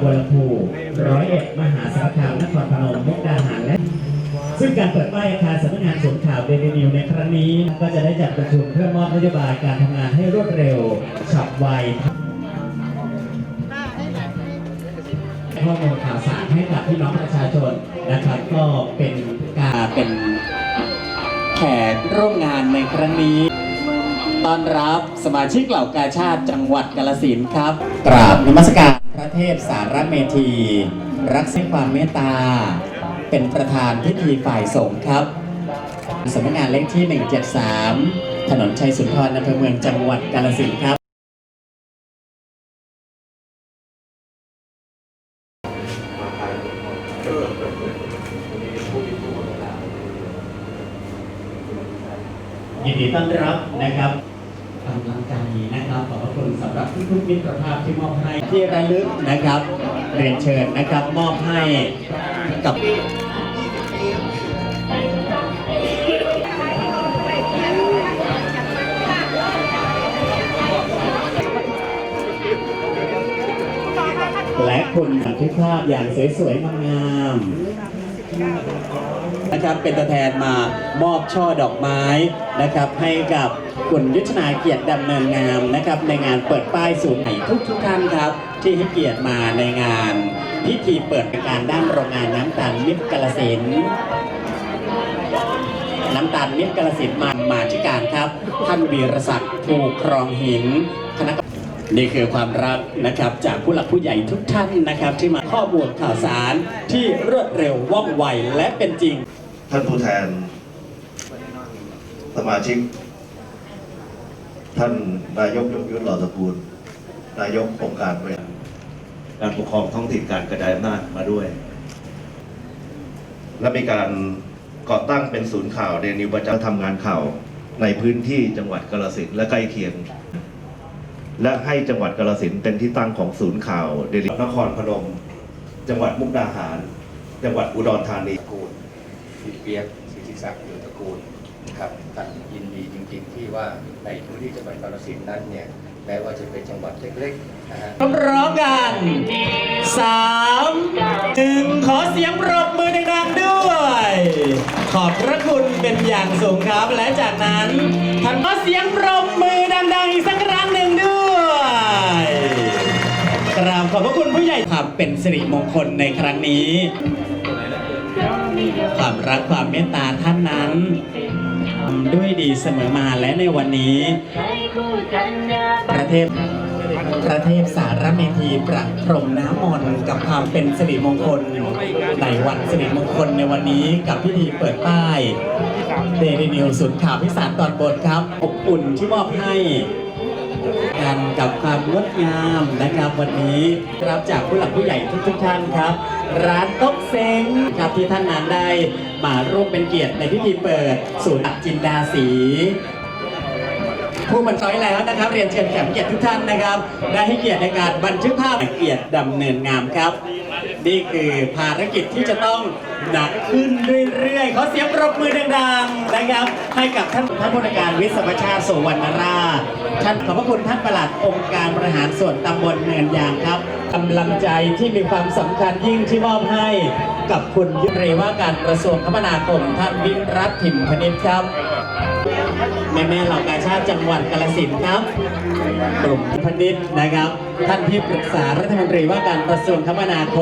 บัวลำพูร้อยเอ็ดมหาสารคามนครพนมมุกดาหารและ ซึ่งการเปิดป้ายอาคารสำนักงานสวนข่าวเดลินิวในครั้งนี้ ก็จะได้จัดประชุมเพื่อมอบนโยบายการทำงานให้รวดเร็วฉับไวข้อมูลข่าวสารให้กับพี่น้องประชาชนนะครับก็เป็นการเป็นแขกร่วมงานในครั้งนี้ต้อนรับสมาชิกเหล่ากาชาติจังหวัดกาลสินครับ กราบนมัสการ เทพสารเมธี รักษาความเมตตา เป็นประธานพิธีฝ่ายสงฆ์ครับสำนักงานเลขที่ 173 ถนนชัยสุนทรอำเภอเมืองจังหวัดกาฬสินธุ์ครับยินดีต้อนรับนะครับกำลังใจนะครับ หรับทุกๆมิตรภาพที่มอบให้ที่ระลึกนะครับเรียนเชิญนะครับมอบให้กับและคุณบันทึกภาพอย่างสวยๆงามๆ นะครับเป็นตัวแทนมามอบช่อดอกไม้นะครับ ให้กับคุณยุทธนาเกียรติดำเนินงามนะครับ ในงานเปิดป้ายศูนย์ใหม่ทุกทุกท่านครับ ที่ให้เกียรติมาในงาน พิธีเปิดการด้านโรงงานน้ำตาลมิตรกาลสินน้ำตาลมิตรกาลสินมามาธิการครับ ท่านวีรศักดิ์ภูครองหินคณะ นี่คือความรักนะครับจากผู้หลักผู้ใหญ่ทุกท่านนะครับ ที่มาข้อมูลข่าวสารที่รวดเร็วว่องไวและเป็นจริง ท่านผู้แทน สมาชิก ท่านนายกยงยุทธหล่อตระกูล นายกองค์การบริหารการปกครองท้องถิ่นการกระจายอำนาจมาด้วย และมีการก่อตั้งเป็นศูนย์ข่าวเดนิวประจำทำงานข่าวในพื้นที่จังหวัดกาฬสินธุ์และใกล้เคียง และให้จังหวัดกาฬสินธุ์เป็นที่ตั้งของศูนย์ข่าวเดนิวนครพนม จังหวัดมุกดาหาร จังหวัดอุดรธานีตระกูลพี่เปียกสิทธิศักดิ์อยู่ตระกูลนะครับท่านยินดีจริง ๆ ที่ว่าในพื้นที่จังหวัดกาฬสินธุ์นั้นเนี่ยแม้ว่าจะเป็นจังหวัดเล็กๆนะฮะพร้อมๆกันสามหนึ่งขอเสียงปรบมือดังๆด้วย ขอบพระคุณเป็นอย่างสูงครับ และจากนั้นท่านขอเสียงปรบมือดังๆอีกสักครั้ง คุณผู้ใหญ่ครับเป็นสิริมงคลในครั้งนี้ ความรักความเมตตาท่านนั้นทำด้วยดีเสมอมาและในวันนี้ ประเทศพระเทพสารเมธีประพรมน้ำมนต์กับความเป็นสิริมงคลในวันสิริมงคลในวันนี้กับพิธีเปิดป้ายเดลินิวสุดข่าวพิสารตอนบนครับอบอุ่นที่มอบให้ กันกับความงดงามนะครับวันนี้รับจากผู้หลักผู้ใหญ่ทุกทุกท่านครับ ร้านต๊กเซ้งครับที่ท่านนั้นได้มาร่วมเป็นเกียรติในพิธีเปิดศูนย์อักจินดาสีผู้บรรทอยแล้วนะครับ เรียนเชิญแขกเกียรติทุกท่านนะครับ ได้ให้เกียรติในการบันทึกภาพเกียรติดำเนินงามครับ นี่คือภารกิจที่จะต้องหนักขึ้นเรื่อยๆขอเสียงปรบมือดังๆนะครับ ให้กับท่านท่านผู้การวิศวชาติสุวรรณราชท่านขอบพระคุณท่านประหลัดองค์การบริหารส่วนตำบลเนินยางครับกำลังใจที่มีความสำคัญยิ่งที่มอบให้กับคุณยุตรีว่าการกระทรวงคมนาคมท่านวิรัตถิ่มพนิชครับแม่แม่เหล่ากาชาติจังหวัดกาฬสินครับกลุ่มพนิษนะครับ ท่านที่ปรึกษารัฐมนตรีว่าการกระทรวงคมนาคม